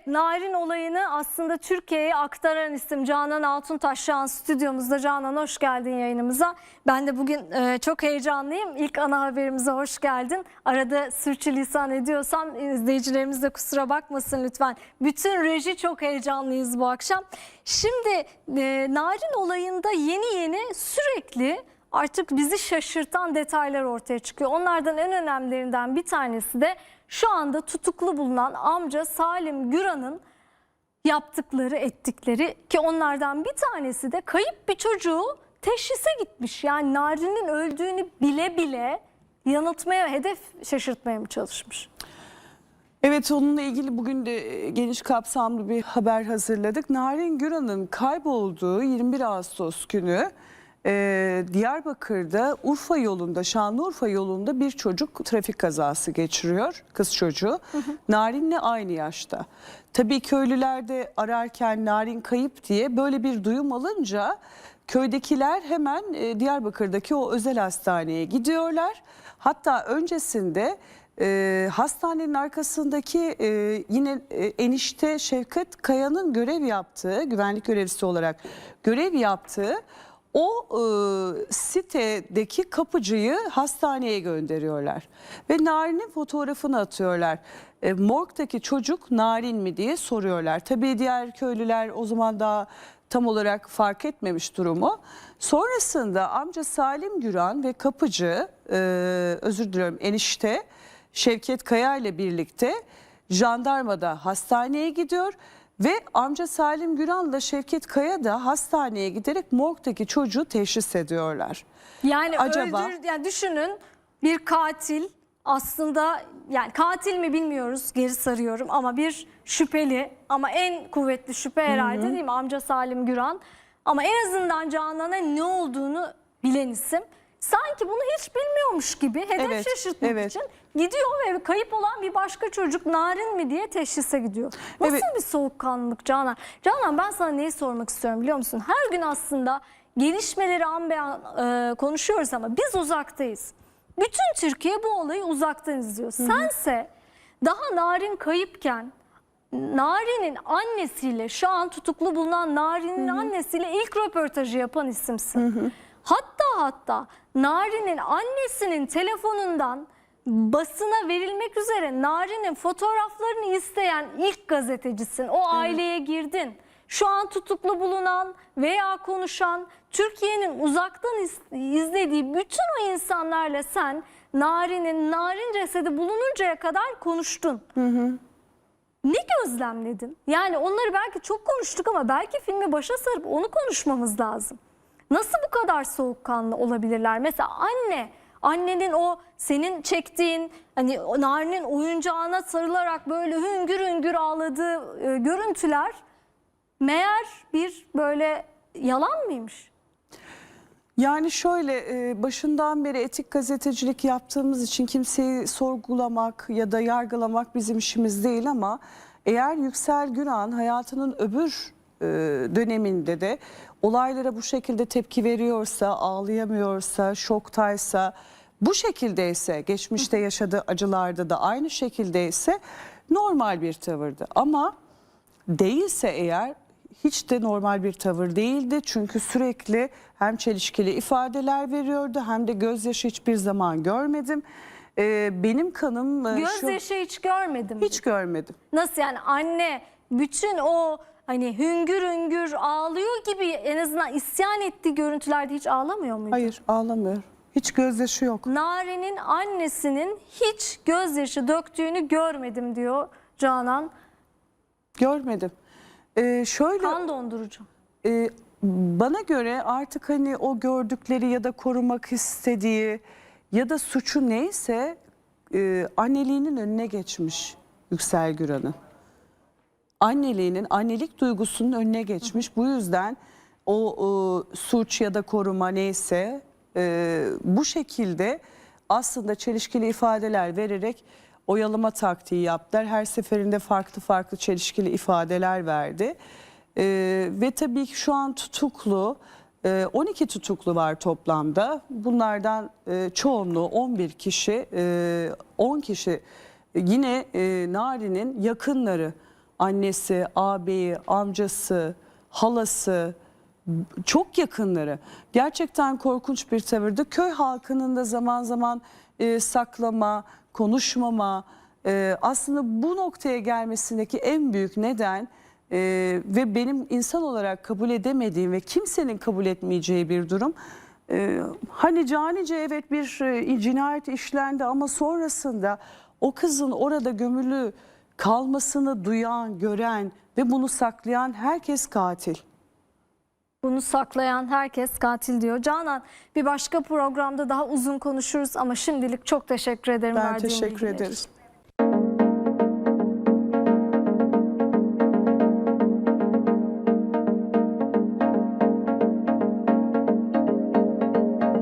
Evet Narin olayını aslında Türkiye'ye aktaran isim Canan Altuntaş şu an stüdyomuzda. Canan hoş geldin yayınımıza. Ben de bugün e, çok heyecanlıyım. İlk ana haberimize hoş geldin. Arada sürçülisan ediyorsam izleyicilerimiz de kusura bakmasın lütfen. Bütün reji çok heyecanlıyız bu akşam. Şimdi e, Narin olayında yeni yeni sürekli artık bizi şaşırtan detaylar ortaya çıkıyor. Onlardan en önemlilerinden bir tanesi de şu anda tutuklu bulunan amca Salim Güran'ın yaptıkları ettikleri ki onlardan bir tanesi de kayıp bir çocuğu teşhise gitmiş. Yani Narin'in öldüğünü bile bile yanıltmaya, hedef şaşırtmaya mı çalışmış? Evet onunla ilgili bugün de e, geniş kapsamlı bir haber hazırladık. Narin Güran'ın kaybolduğu 21 Ağustos günü e, Diyarbakır'da Urfa yolunda, Şanlıurfa yolunda bir çocuk trafik kazası geçiriyor. Kız çocuğu. Narin'le aynı yaşta. Tabii köylüler de ararken Narin kayıp diye böyle bir duyum alınca köydekiler hemen e, Diyarbakır'daki o özel hastaneye gidiyorlar. Hatta öncesinde e, hastanenin arkasındaki e, yine e, enişte Şevket Kaya'nın görev yaptığı, güvenlik görevlisi olarak görev yaptığı o e, sitedeki kapıcıyı hastaneye gönderiyorlar. Ve Narin'in fotoğrafını atıyorlar. E, morgdaki çocuk Narin mi diye soruyorlar. Tabii diğer köylüler o zaman daha tam olarak fark etmemiş durumu. Sonrasında amca Salim Güran ve kapıcı, e, özür diliyorum enişte Şevket Kaya ile birlikte jandarmada hastaneye gidiyor ve amca Salim Güran'la Şevket Kaya da hastaneye giderek morgdaki çocuğu teşhis ediyorlar. Yani Acaba- öldür, yani düşünün bir katil aslında yani katil mi bilmiyoruz geri sarıyorum ama bir şüpheli ama en kuvvetli şüphe herhalde değil mi? Amca Salim Güran. Ama en azından Canan'a ne olduğunu bilen isim sanki bunu hiç bilmiyormuş gibi hedef Evet, şaşırtmak evet. için gidiyor ve kayıp olan bir başka çocuk Narin mi diye teşhise gidiyor. Nasıl Evet. bir soğukkanlılık Canan? Canan ben sana neyi sormak istiyorum biliyor musun? Her gün aslında gelişmeleri an be an e, konuşuyoruz ama biz uzaktayız. Bütün Türkiye bu olayı uzaktan izliyor. Sense daha Narin kayıpken Narin'in annesiyle şu an tutuklu bulunan Narin'in annesiyle ilk röportajı yapan isimsin. Hatta hatta Narin'in annesinin telefonundan basına verilmek üzere Narin'in fotoğraflarını isteyen ilk gazetecisin. O aileye girdin. Şu an tutuklu bulunan veya konuşan Türkiye'nin uzaktan iz- izlediği bütün o insanlarla sen Narin'in narin cesedi bulununcaya kadar konuştun. Ne gözlemledin? Yani onları belki çok konuştuk ama belki filmi başa sarıp onu konuşmamız lazım. Nasıl bu kadar soğukkanlı olabilirler? Mesela anne, annenin o senin çektiğin hani Narin'in oyuncağına sarılarak böyle hüngür hüngür ağladığı e, görüntüler meğer bir böyle yalan mıymış? Yani şöyle e, başından beri etik gazetecilik yaptığımız için kimseyi sorgulamak ya da yargılamak bizim işimiz değil ama eğer Yüksel Güran hayatının öbür döneminde de olaylara bu şekilde tepki veriyorsa, ağlayamıyorsa, şoktaysa, bu şekildeyse, geçmişte yaşadığı acılarda da aynı şekildeyse normal bir tavırdı. Ama değilse eğer hiç de normal bir tavır değildi. Çünkü sürekli hem çelişkili ifadeler veriyordu hem de gözyaşı hiçbir zaman görmedim. Ee, benim kanım e, şu- Gözyaşı hiç görmedim. hiç görmedim. Nasıl yani anne bütün o hani hüngür hüngür ağlıyor gibi en azından isyan ettiği görüntülerde hiç ağlamıyor muydu? Hayır ağlamıyor. Hiç gözyaşı yok. Nare'nin annesinin hiç gözyaşı döktüğünü görmedim diyor Canan. Görmedim. Ee, şöyle Kan dondurucu. e, bana göre artık hani o gördükleri ya da korumak istediği ya da suçu neyse e, anneliğinin önüne geçmiş Yüksel Güran'ın. Anneliğinin, annelik duygusunun önüne geçmiş. Bu yüzden o, o suç ya da koruma neyse e, bu şekilde aslında çelişkili ifadeler vererek oyalama taktiği yaptılar. Her seferinde farklı farklı çelişkili ifadeler verdi. E, ve tabii ki şu an tutuklu, e, 12 tutuklu var toplamda. Bunlardan e, çoğunluğu 11 kişi, e, 10 kişi yine e, Nari'nin yakınları annesi, ağabeyi, amcası, halası, çok yakınları. Gerçekten korkunç bir tavırdı. Köy halkının da zaman zaman e, saklama, konuşmama, e, aslında bu noktaya gelmesindeki en büyük neden e, ve benim insan olarak kabul edemediğim ve kimsenin kabul etmeyeceği bir durum. E, hani canice evet bir e, cinayet işlendi ama sonrasında o kızın orada gömülü kalmasını duyan, gören ve bunu saklayan herkes katil. Bunu saklayan herkes katil diyor. Canan bir başka programda daha uzun konuşuruz ama şimdilik çok teşekkür ederim Ben teşekkür ederim.